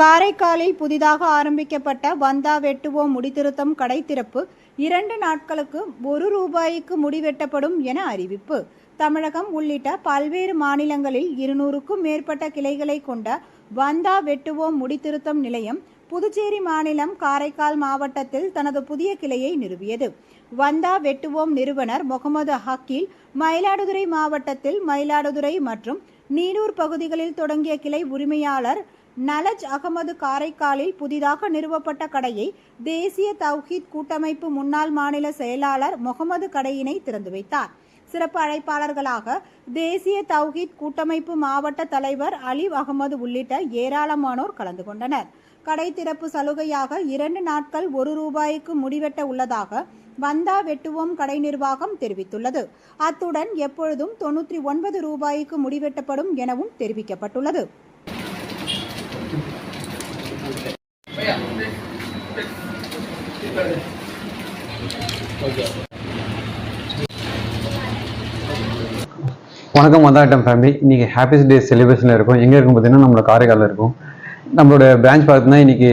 காரைக்காலில் புதிதாக ஆரம்பிக்கப்பட்ட வந்தா வெட்டுவோம் முடித்திருத்தம் கடை திறப்பு இரண்டு நாட்களுக்கு ஒரு ரூபாய்க்கு முடிவெட்டப்படும் என அறிவிப்பு. தமிழகம் உள்ளிட்ட பல்வேறு மாநிலங்களில் இருநூறுக்கும் மேற்பட்ட கிளைகளை கொண்ட வந்தா வெட்டுவோம் முடித்திருத்தம் நிலையம் புதுச்சேரி மாநிலம் காரைக்கால் மாவட்டத்தில் தனது புதிய கிளையை நிறுவியது. வந்தா வெட்டுவோம் நிறுவனர் முகமது ஹக்கீல் மயிலாடுதுறை மாவட்டத்தில் மயிலாடுதுறை மற்றும் நீலூர் பகுதிகளில் தொடங்கிய கிளை உரிமையாளர் நலஜ் அகமது காரைக்காலில் புதிதாக நிறுவப்பட்ட கடையை தேசிய தவ்ஹீத் கூட்டமைப்பு முன்னாள் மாநில செயலாளர் முகமது கடையினை திறந்து வைத்தார். சிறப்பு அழைப்பாளர்களாக தேசிய தவ்ஹீத் கூட்டமைப்பு மாவட்ட தலைவர் அலி அகமது உள்ளிட்ட ஏராளமானோர் கலந்து கொண்டனர். கடை திறப்பு சலுகையாக இரண்டு நாட்கள் ஒரு ரூபாய்க்கு முடிவெட்ட உள்ளதாக வந்தா வெட்டுவோம் கடை நிர்வாகம் தெரிவித்துள்ளது. அத்துடன் எப்பொழுதும் தொன்னூற்றி ஒன்பது ரூபாய்க்கு முடிவெட்டப்படும் எனவும் தெரிவிக்கப்பட்டுள்ளது. வணக்கம் மதாட்டம் ஃபேமிலி இன்றைக்கி ஹாப்பியஸ்ட் டே செலிப்ரேஷனில் இருக்கும். எங்கே இருக்கும் பார்த்தீங்கன்னா நம்மளோட காரைக்காலில் இருக்கும். நம்மளோட பிரான்ச் பார்த்தீங்கன்னா இன்றைக்கி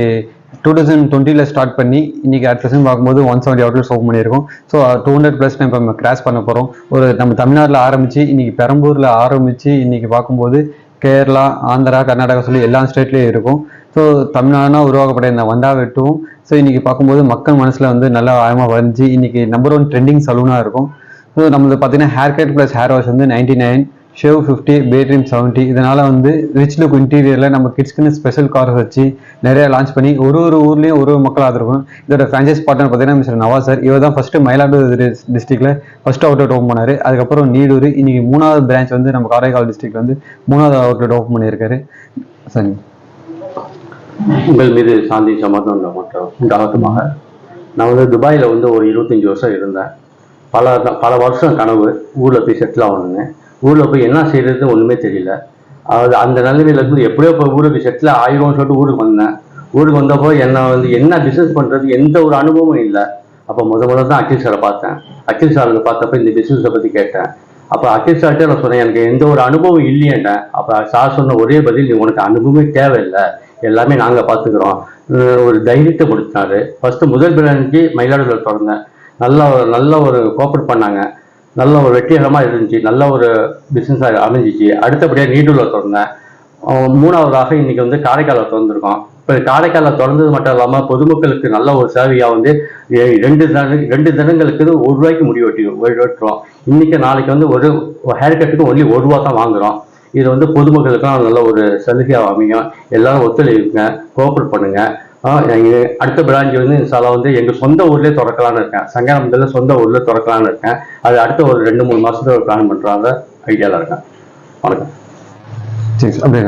டூ தௌசண்ட் டுவெண்ட்டியில் ஸ்டார்ட் பண்ணி இன்றைக்கி அட் ப்ரெசென்ட் பார்க்கும்போது ஒன் செவன்ட்டி அவுட்லெட்ஸ் ஓப்பன் பண்ணியிருக்கோம். ஸோ டூ ஹண்ட்ரட் ப்ளஸ் நம்ம நம்ம கிராஸ் பண்ண போகிறோம் ஒரு நம்ம தமிழ்நாட்டில் ஆரம்பித்து இன்றைக்கி பெரம்பூரில் ஆரம்பித்து இன்னைக்கு பார்க்கும்போது கேரளா ஆந்திரா கர்நாடகா சொல்லி எல்லா ஸ்டேட்லேயும் இருக்கும். ஸோ தமிழ்நாடுனா உருவாக்கப்பட்ட இந்த வந்தா வெட்டும் ஸோ இன்னைக்கு பார்க்கும்போது மக்கள் மனசில் வந்து நல்லா ஆழமாக வரைஞ்சி இன்னைக்கு நம்பர் ஒன் ட்ரெண்டிங் சலூனாக இருக்கும். ஸோ நம்மளது பார்த்தீங்கன்னா hair cut plus hair wash வந்து ninety nine shave fifty பேட்ரீம் seventy இதனால் வந்து ரிச் லுக் இன்டீரியரில் நம்ம கிட்ஸ்க்குன்னு ஸ்பெஷல் கார்ஸ் வச்சு நிறையா லான்ச் பண்ணி ஒரு ஒரு ஊர்லேயும் ஒரு ஒரு மக்களாக இருக்கும் இதோட ஃப்ரான்ச்சைஸ் பார்ட்னர் பார்த்தீங்கன்னா மிஸ்டர் நவாஸ் சார். இவர் தான் ஃபஸ்ட்டு மயிலாடுதுறை டிஸ்ட்ரிக்டில் ஃபஸ்ட் அவுட்லெட் ஓப்பன் பண்ணார். அதுக்கப்புறம் நீடூர் இன்னைக்கு மூணாவது பிரான்ச் வந்து நம்ம காரைக்கால் டிஸ்ட்ரிக்ட் வந்து மூணாவது அவுட்லெட் ஓப்பன் பண்ணியிருக்காரு. சரி. உங்கள் மீது சாந்தி சமாதானம் உண்டாகட்டுமாக. நான் வந்து துபாயில் வந்து ஒரு இருபத்தஞ்சி வருஷம் இருந்தேன். பல பல வருஷம் கனவு. ஊரில் போய் செட்டில் ஆகணுன்னு ஊரில் போய் என்ன செய்யறது ஒன்றுமே தெரியல. அதாவது அந்த நிலைமையில இருந்து எப்படியோ போய் ஊருக்கு செட்டில் ஆயிரம்னு சொல்லிட்டு ஊருக்கு வந்தேன். ஊருக்கு வந்தப்போ என்ன வந்து என்ன பிஸ்னஸ் பண்ணுறது எந்த ஒரு அனுபவமும் இல்லை. அப்போ முத முதல்ல தான் அகில் சாரை பார்த்தேன். அகில் சாருக்கு பார்த்தப்ப இந்த பிஸ்னஸை பற்றி கேட்டேன். அப்போ அகில் சார்கிட்ட நான் சொன்னேன் எனக்கு எந்த ஒரு அனுபவம் இல்லையேன்ட்டேன். அப்போ சார் சொன்ன ஒரே பதில் நீ உனக்கு அனுபவமே தேவையில்லை. எல்லாமே நாங்கள் பார்த்துக்குறோம் ஒரு தைரியத்தை கொடுத்தாரு. ஃபஸ்ட்டு முதல் பிரியாணிக்கு மயிலாடுதுறை தொடர்ந்தேன் நல்ல ஒரு நல்ல ஒரு கோஆப்ரேட் பண்ணாங்க. நல்ல ஒரு வெற்றிகரமாக இருந்துச்சு. நல்ல ஒரு பிஸ்னஸாக அமைஞ்சிச்சு. அடுத்தபடியாக நீடூரில் திறந்தேன் மூணாவதாக இன்னைக்கு வந்து காரைக்காலில் திறந்துருக்கோம். இப்போ காரைக்காலில் திறந்தது மட்டும் இல்லாமல் பொதுமக்களுக்கு நல்ல ஒரு சேவையாக வந்து ரெண்டு தின ரெண்டு தினங்களுக்கு ஒரு ரூபாய்க்கு முடி வெட்டி வெட்டுறோம். இன்னைக்கு நாளைக்கு வந்து ஒரு ஹேர் கட்டுக்கு ஒன்லி ஒரு ரூபா தான் வாங்குறோம். இது வந்து பொதுமக்களுக்கெல்லாம் நல்ல ஒரு சலுகையாக அமையும். எல்லாரும் ஒத்துழைப்புங்க கோஆப்ரேட் பண்ணுங்க. அடுத்த பிரான்ச் வந்து இன்ஷால்லா வந்து எங்கள் சொந்த ஊர்லேயே திறக்கலான்னு இருக்கேன். சங்கரமத்துல சொந்த ஊரில் திறக்கலான்னு இருக்கேன். அது அடுத்த ஒரு ரெண்டு மூணு மாசத்துல பிளான் பண்ணுறாங்க ஐடியாவில் இருக்கேன். வணக்கம். சரி அப்படியே